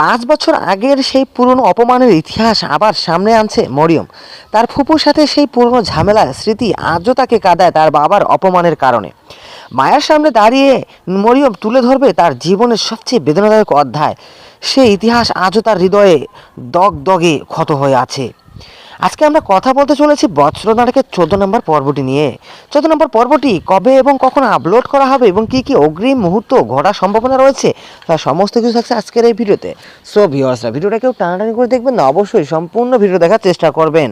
পাঁচ বছর আগের সেই পুরনো অপমানের ইতিহাস আবার সামনে আনছে মরিয়ম। তার ফুপুর সাথে সেই পুরনো ঝামেলার স্মৃতি আজও তাকে কাদায় তার বাবার অপমানের কারণে। মায়ের সামনে দাঁড়িয়ে মরিয়ম তুলে ধরবে তার জীবনের সবচেয়ে বেদনাদায়ক অধ্যায়। সেই ইতিহাস আজও তার হৃদয়ে দগদগে ক্ষত হয়ে আছে। আজকে আমরা কথা বলতে চলেছি বৎসর নাটকের চোদ্দ নম্বর পর্বটি নিয়ে। চোদ্দ নম্বর পর্বটি কবে এবং কখন আপলোড করা হবে এবং কি কি অগ্রিম মুহূর্ত ঘটার সম্ভাবনা রয়েছে তার সমস্ত কিছু থাকছে আজকের এই ভিডিওতে। সো ভিউয়ার্সরা ভিডিওটা কেউ টানাটানি করে দেখবেন না, অবশ্যই সম্পূর্ণ ভিডিও দেখার চেষ্টা করবেন।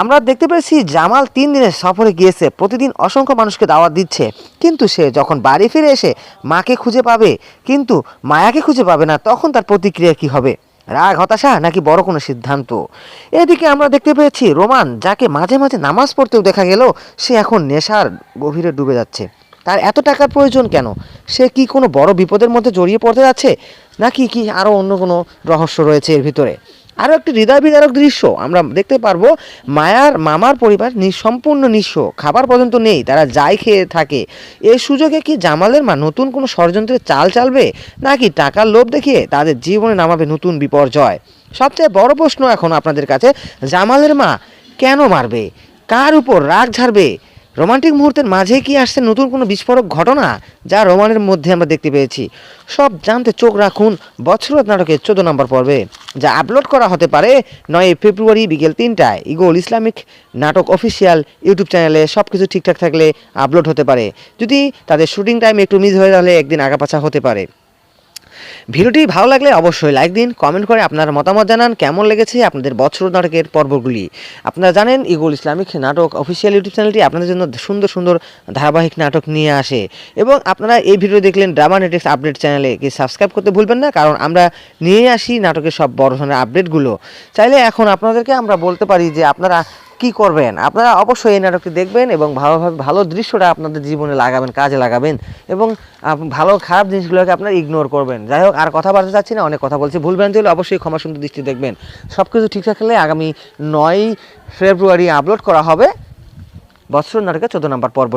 আমরা দেখতে পেয়েছি জামাল তিন দিনের সফরে গিয়েছে, প্রতিদিন অসংখ্য মানুষকে দাওয়াত দিচ্ছে। কিন্তু সে যখন বাড়ি ফিরে এসে মাকে খুঁজে পাবে, কিন্তু মায়াকে খুঁজে পাবে না, তখন তার প্রতিক্রিয়া কি হবে? রাগ, হতাশা নাকি বড় কোনো সিদ্ধান্ত? এদিকে আমরা দেখতে পেয়েছি রোমান, যাকে মাঝে মাঝে নামাজ পড়তেও দেখা গেল, সে এখন নেশার গভীরে ডুবে যাচ্ছে। তার এত টাকার প্রয়োজন কেন? সে কি কোনো বড় বিপদের মধ্যে জড়িয়ে পড়তে যাচ্ছে? নাকি কি আরও অন্য কোনো রহস্য রয়েছে এর ভিতরে? আরও একটি হৃদয় বিদারক দৃশ্য, আমরা দেখতে পারব, মায়ার মামার পরিবার সম্পূর্ণ নিঃস্ব, খাবার পর্যন্ত নেই, তারা যাই খেয়ে থাকে। এই সুযোগে কি জামালের মা নতুন কোনো ষড়যন্ত্রের চাল চালবে? নাকি টাকার লোভ দেখিয়ে তাদের জীবনে নামাবে নতুন বিপর্যয়? সবচেয়ে বড় প্রশ্ন এখন আপনাদের কাছে, জামালের মা কেন মারবে? কার উপর রাগ ঝাড়বে? রোমান্টিক মুহূর্তের মাঝে কি আসছে নতুন কোনো বিস্ফোরক ঘটনা, যা রোমানের মধ্যে আমরা দেখতে পেয়েছি? সব জানতে চোখ রাখুন বছরত নাটকের চোদ্দ নম্বর পর্বে। যা আপলোড করা হতে পারে নয় ফেব্রুয়ারি বিকেল তিনটায়। ইগোল ইসলামিক নাটক অফিসিয়াল ইউটিউব চ্যানেলে সব কিছু ঠিকঠাক থাকলে আপলোড হতে পারে। যদি তাদের শুটিং টাইম একটু মিস হয়ে, তাহলে একদিন আগাপাছা হতে পারে। ভিডিওটি ভালো লাগলে অবশ্যই লাইক দিন কমেন্ট করে আপনার মতামত জানান, কেমন লেগেছে আপনাদের বছর নাটকের পর্বগুলি। আপনারা জানেন ইগুল ইসলামিক নাটক অফিসিয়াল ইউটিউব চ্যানেলটি আপনাদের জন্য সুন্দর সুন্দর ধারাবাহিক নাটক নিয়ে আসে। এবং আপনারা এই ভিডিও দেখলেন ড্রামা নেটেক্স আপডেট চ্যানেলে কি সাবস্ক্রাইব করতে ভুলবেন না, কারণ আমরা নিয়ে আসি নাটকের সব বড় ধরনের আপডেটগুলো চাইলে এখন আপনাদেরকে আমরা বলতে পারি যে আপনারা কি করবেন? আপনারা অবশ্যই এই নাটকটি দেখবেন এবং ভালোভাবে ভালো দৃশ্যটা আপনাদের জীবনে লাগাবেন, কাজে লাগাবেন এবং ভালো খারাপ জিনিসগুলোকে আপনারা ইগনোর করবেন। যাই হোক, আর কথা বলতে চাচ্ছি না, অনেক কথা বলছি। ভুলবেন হলে অবশ্যই ক্ষমা সুন্দর দৃষ্টি দেখবেন। সব কিছু ঠিকঠাক হলে আগামী নয় ফেব্রুয়ারি আপলোড করা হবে বৎসর নাটকের চোদ্দ নম্বর পর্ব।